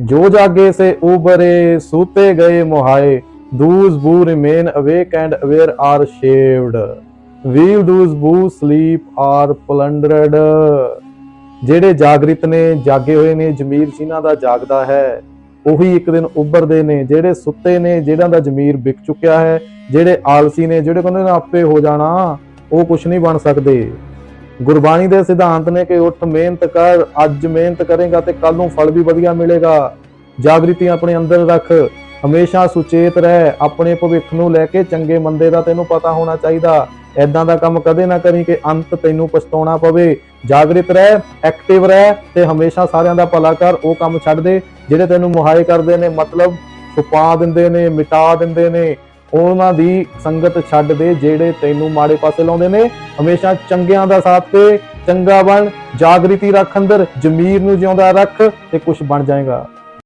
ਜੋ ਜਾਗੇ ਸੇ ਉਬਰੇ, ਸੂਤੇ ਗਏ ਮੋਹਾਏ those who remain awake and aware are shaved we those who sleep are plundered ਜਿਹੜੇ ਜਾਗਰਿਤ ਨੇ, ਜਾਗੇ ਹੋਏ ਨੇ, ਜ਼ਮੀਰ ਜਿਨ੍ਹਾਂ ਦਾ ਜਾਗਦਾ ਹੈ, ਉਹੀ ਇੱਕ ਦਿਨ ਉੱਭਰਦੇ ਨੇ। ਜਿਹੜੇ ਸੁੱਤੇ ਨੇ, ਜਿਹਨਾਂ ਦਾ ਜ਼ਮੀਰ ਵਿਕ ਚੁੱਕਿਆ ਹੈ, ਜਿਹੜੇ ਆਲਸੀ ਨੇ, ਜਿਹੜੇ ਕਹਿੰਦੇ ਨੇ ਆਪੇ ਹੋ ਜਾਣਾ, ਉਹ ਕੁਝ ਨਹੀਂ ਬਣ ਸਕਦੇ। ਗੁਰਬਾਣੀ ਦੇ ਸਿਧਾਂਤ ਨੇ ਕਿ ਉੱਠ ਮਿਹਨਤ ਕਰ, ਅੱਜ ਮਿਹਨਤ ਕਰੇਗਾ ਤੇ ਕੱਲ ਨੂੰ ਫਲ ਵੀ ਵਧੀਆ ਮਿਲੇਗਾ। ਜਾਗ੍ਰਿਤੀ ਆਪਣੇ ਅੰਦਰ ਰੱਖ, ਹਮੇਸ਼ਾ ਸੁਚੇਤ ਰਹਿ, ਆਪਣੇ ਭਵਿੱਖ ਨੂੰ ਲੈ ਕੇ ਚੰਗੇ ਮੰਦੇ ਦਾ ਤੈਨੂੰ ਪਤਾ ਹੋਣਾ ਚਾਹੀਦਾ। ਐਦਾਂ ਦਾ ਕੰਮ ਕਦੇ ਨਾ ਕਰੀ ਕਿ ਅੰਤ ਤੈਨੂੰ ਪਛਤਾਉਣਾ ਪਵੇ। ਜਾਗਰਿਤ ਰਹਿ ਐਕਟਿਵ ਰਹਿ ਤੇ ਹਮੇਸ਼ਾ ਸਾਰਿਆਂ ਦਾ ਭਲਾ ਕਰ, ਉਹ ਕੰਮ ਛੱਡ ਦੇ, ਜਿਹੜੇ ਤੈਨੂੰ ਮੁਹਾਏ ਕਰਦੇ ਨੇ। ਮਤਲਬ ਛੁਪਾ ਦਿੰਦੇ ਨੇ, ਮਿਟਾ ਦਿੰਦੇ ਨੇ। ਉਹਨਾਂ ਦੀ ਸੰਗਤ ਛੱਡ ਦੇ, ਜਿਹੜੇ ਤੈਨੂੰ ਮਾੜੇ ਪਾਸੇ ਲਾਉਂਦੇ ਨੇ। ਹਮੇਸ਼ਾ ਚੰਗਿਆਂ ਦਾ ਸਾਥ ਤੇ ਚੰਗਾ ਬਣ, ਜਾਗ੍ਰਿਤੀ ਰੱਖ ਅੰਦਰ, ਜ਼ਮੀਰ ਨੂੰ ਜਿਉਂਦਾ ਰੱਖ ਤੇ ਕੁਝ ਬਣ ਜਾਏਗਾ।